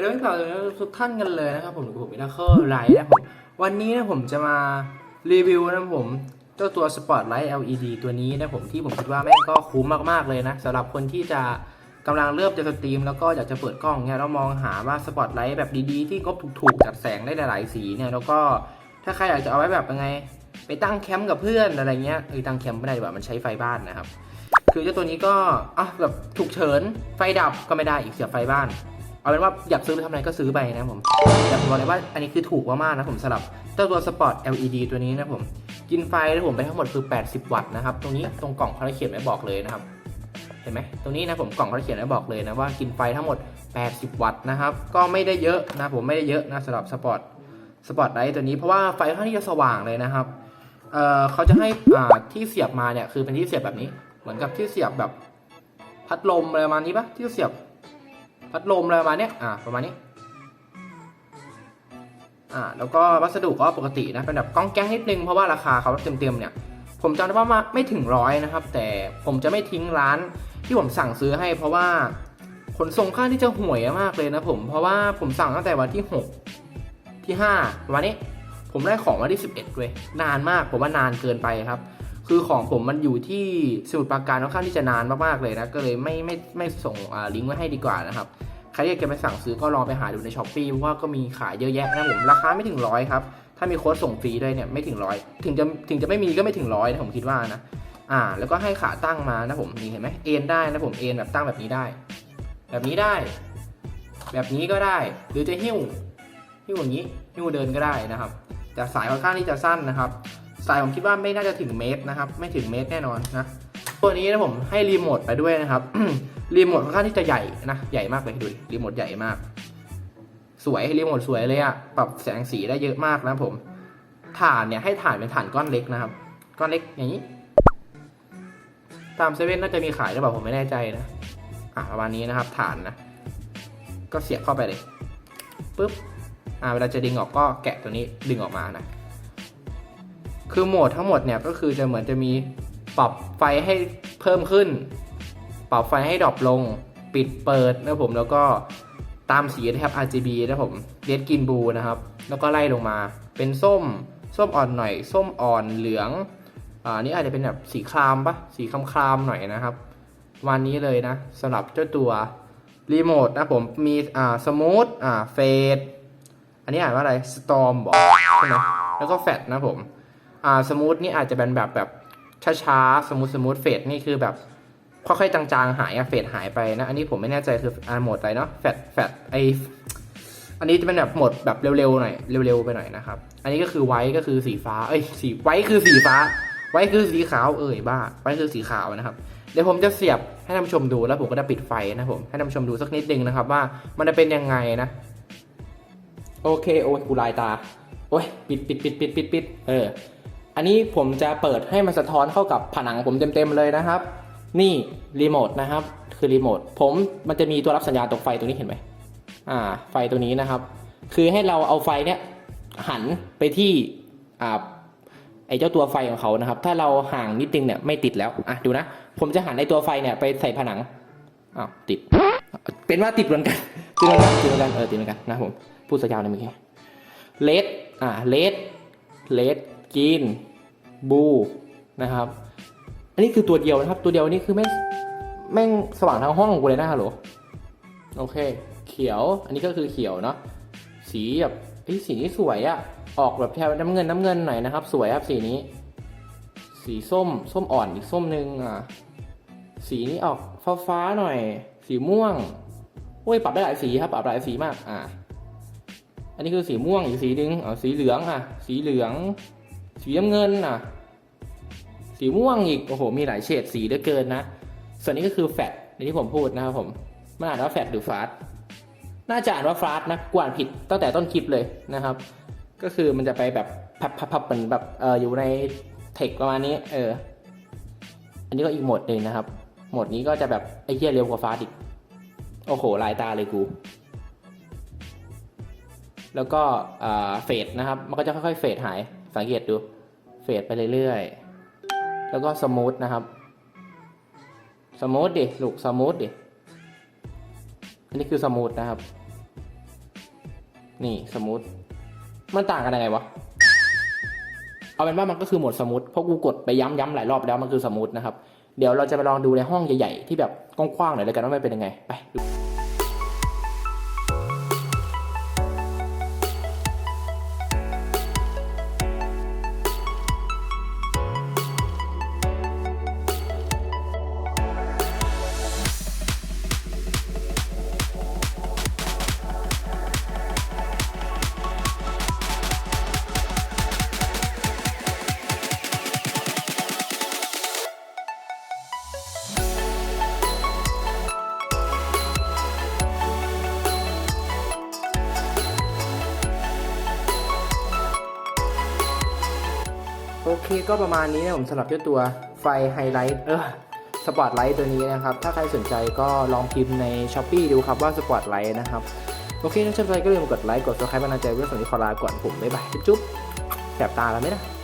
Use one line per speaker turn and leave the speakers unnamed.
เรื่องข่าวทุกท่านกันเลยนะครับผมผมมินาเคิลไลท์นะผมวันนี้นะผมจะมารีวิวนะผมเจ้าตัว Spotlight LED ตัวนี้นะผมที่ผมคิดว่าแม่งก็คุ้มมากๆเลยนะสำหรับคนที่จะกำลังเริ่มจะสตรีมแล้วก็อยากจะเปิดกล้องเนี่ยเรามองหาว่าสปอตไลท์แบบดีๆ ที่งบถูกๆจัดแสงได้หลายๆสีเนี่ยแล้วก็ถ้าใครอยากจะเอาไว้แบบยังไง ไปตั้งแคมป์กับเพื่อนอะไรเงี้ยเออตั้งแคมป์ไม่ได้ดีกว่ามันใช้ไฟบ้านนะครับ คือเจ้าตัวนี้ก็อะแบบฉุกเฉินไฟดับก็ไม่ได้อีกเสียไฟบ้าน เอาเป็นว่าอยากซื้อไปทำอะไรก็ซื้อไปนะผมแต่ผมบอกเลยว่าอันนี้คือถูกมากๆนะผมสำหรับเจ้าตัวสปอร์ต LED ตัวนี้นะผมกินไฟนะผมไปทั้งหมดคือ 80 วัตต์นะครับตรงนี้ตรงกล่องเขาเขียนไว้บอกเลยนะครับเห็นไหมตรงนี้นะผมกล่องเขาเขียนไว้บอกเลยนะว่ากินไฟทั้งหมด 80 วัตต์นะครับก็ไม่ได้เยอะนะผมไม่ได้เยอะนะสำหรับสปอร์ตสปอร์ตไลท์ตัวนี้เพราะว่าไฟค่อนข้างที่จะสว่างเลยนะครับเอ่อเขาจะให้อ่าที่เสียบมาเนี่ยคือเป็นที่เสียบแบบนี้ เหมือนกับที่เสียบแบบพัดลมอะไรประมาณนี้ปะที่เสียบ พัดลมอะไรประมาณเนี้ยอ่าประมาณนี้อ่าแล้วก็วัสดุก็ปกตินะเป็นแบบก้องแก้งนิดนึงเพราะว่าราคาเขาเต็มๆเนี่ยผมจำได้ว่าไม่ถึงร้อยนะครับ แต่ผมจะไม่ทิ้งร้านที่ผมสั่งซื้อให้ เพราะว่าขนส่งค่าที่จะห่วยมากเลยนะผมเพราะว่าผมสั่งตั้งแต่วันที่ 6 ที่5วันนี้ ผมได้ของวันที่ 11เลยนานมากผมว่านานเกินไปครับ คือของผมมันอยู่ที่สมุทรปราการค่อนข้างที่จะนานมากๆเลยนะ ก็เลยไม่ไม่ไม่ส่งลิงก์ไว้ให้ดีกว่านะครับใครอยากจะไปสั่งซื้อก็ลองไปหาดูในช้อปปีเพราะว่าก็มีขายเยอะแยะนะผมราคาไม่ถึงร้อยครับ ถ้ามีโค้ดส่งฟรีด้วยเนี่ยไม่ถึงร้อยถึงจะถึงจะไม่มีก็ไม่ถึงร้อยนะผมคิดว่านะอ่า แล้วก็ให้ขาตั้งมานะผมนี่เห็นไหมเอ็นได้นะผมเอ็นแบบตั้งแบบนี้ได้ แบบนี้ได้ แบบนี้ก็ได้ หรือจะหิ้วหิ้วอย่างนี้หิ้วเดินก็ได้นะครับแต่สายค่อนข้างที่จะสั้นนะครับ สายผมคิดว่าไม่น่าจะถึงเมตรนะครับ ไม่ถึงเมตรแน่นอนนะ ตัวนี้นะผมให้รีโมทไปด้วยนะครับ รีโมทค่อนข้างที่จะใหญ่นะ ใหญ่มากเลยดูรีโมทใหญ่มาก สวยรีโมทสวยเลยอะปรับแสงสีได้เยอะมากนะผมถ่านเนี่ยให้ถ่านเป็นถ่านก้อนเล็กนะครับ ก้อนเล็กอย่างนี้ ตามเซเว่นน่าจะมีขายหรือเปล่าผมไม่แน่ใจนะ อะประมาณนี้นะครับถ่านนะ ก็เสียบเข้าไปเลยปุ๊บ อ่าเวลาจะดึงออกก็แกะตัวนี้ดึงออกมานะ คือโหมดทั้งหมดเนี่ยก็คือจะเหมือนจะมีปรับไฟให้เพิ่มขึ้น ปรับไฟให้ดรอปลง ปิดเปิดนะผมแล้วก็ตามสีนะครับ RGB นะผมเ d ดกินบูนะครับ แล้วก็ไล่ลงมาเป็นส้ม ส้มอ่อนหน่อย ส้มอ่อนเหลือง อ่า นี่อาจจะเป็นแบบสีครามปะสีครามครามหน่อยนะครับ วันนี้เลยนะสำหรับเจ้าตัวรีโมทนะผมมีอ่าสมูทอ่าเฟดอันนี้อ่านว่าอะไรสตอมบอกใช่ไหมแล้วก็แฟดนะผม อ่าสมูทนี่อาจจะเป็นแบบแบบช้าๆสมูทสมูทเฟดนี่คือแบบค่อยๆจางๆหายอะเฟดหายไปนะ อันนี้ผมไม่แน่ใจคืออ่าโหมดอะไรเนาะแฟดแฟดไออันนี้จะเป็นแบบโหมดแบบเร็วๆหน่อยเร็วๆไปหน่อยนะครับ อันนี้ก็คือไว้ก็คือสีฟ้าเอ้ยสีไว้คือสีฟ้า ไว้คือสีขาวเอ้ยบ้า ไว้คือสีขาวนะครับเดี๋ยวผมจะเสียบให้ท่านผู้ชมดูแล้วผมก็จะปิดไฟนะผมให้ท่านผู้ชมดูสักนิดนึงนะครับ ว่ามันจะเป็นยังไงนะโอเคโอ้ยกูลายตาโอ้ยปิดปิดปิดปิดปิดปิดเออ อันนี้ผมจะเปิดให้มันสะท้อนเข้ากับผนังผมเต็มๆเลยนะครับ นี่รีโมทนะครับ คือรีโมทผมมันจะมีตัวรับสัญญาณตกไฟตรงนี้เห็นไหมอ่า ไฟตัวนี้นะครับ คือให้เราเอาไฟเนี้ยหันไปที่อ่าไอเจ้าตัวไฟของเขานะครับ ถ้าเราห่างนิดนึงเนี่ยไม่ติดแล้ว อะดูนะ ผมจะหันไอตัวไฟเนี่ยไปใส่ผนัง อ้าวติด เป็นว่าติดเหมือนกัน ติดเหมือนกัน ติดเหมือนกัน เออติดเหมือนกันนะผม พูดสยาวเลยเมื่อกี้เลดอ่าเลดเลด กินบูนะครับ อันนี้คือตัวเดียวนะครับ ตัวเดียวนี่คือแม่งแม่งสว่างทั้งห้องของกูเลยนะฮัลโหลโอเค เขียว อันนี้ก็คือเขียวเนาะสีแบบเอ้ยสีนี้สวยอะออกแบบแถวน้ำเงินน้ำเงินหน่อยนะครับ สวยครับสีนี้ สีส้มส้มอ่อนอีกส้มหนึ่งอะสีนี้ออกฟ้าฟ้าๆหน่อย สีม่วงโอ้ยปรับได้หลายสีครับปรับหลายสีมากอ่าอันนี้คือสีม่วงอีกสีหนึ่งอ๋อสีเหลืองอะ สีเหลือง สีน้ำเงินอะ สีม่วงอีก โอ้โห มีหลายเฉดสีเหลือเกินนะ ส่วนนี้ก็คือแฟตในที่ผมพูดนะครับผมมันอ่านว่าแฟตหรือฟาสน่าจะอ่านว่าฟาสนะกวนผิดตั้งแต่ต้นคลิปเลยนะครับ ก็คือมันจะไปแบบพับพับเหมือนแบบเอออยู่ในเทคประมาณนี้ เออ อันนี้ก็อีกโหมดหนึ่งนะครับโหมดนี้ก็จะแบบไอ้เหี้ยเร็วกว่าฟาสอีก โอ้โห ลายตาเลยกูแล้วก็เฟดนะครับ มันก็จะค่อยๆเฟดหาย สังเกตดูเฟดไปเรื่อยๆ แล้วก็สมูทนะครับ สมูทดิลูกสมูทดิ อันนี้คือสมูทนะครับ นี่สมูท มันต่างกันยังไงวะ เอาเป็นว่ามันก็คือหมดสมูท เพราะกูกดไปย้ำๆหลายรอบแล้วมันคือสมูทนะครับ เดี๋ยวเราจะไปลองดูในห้องใหญ่ๆ ที่แบบกว้างๆหน่อยแล้วกันว่ามันเป็นยังไง ไปดู โอเคก็ประมาณนี้นะผมสำหรับเจ้าตัวไฟไฮไลท์เออสปอตไลท์ตัวนี้นะครับ ถ้าใครสนใจก็ลองพิมพ์ใน s h อ p e e ดูครับว่าสปอตไลท์นะครับ โอเคถ้าชอบใจก็อย่าลืมกดไลค์กดซับสไครป์เป็นกำลังใจเพื่อส่งที่ขอลาก่อนผมบ๊ายบายจุ๊บแสบตาแล้วไหมนะ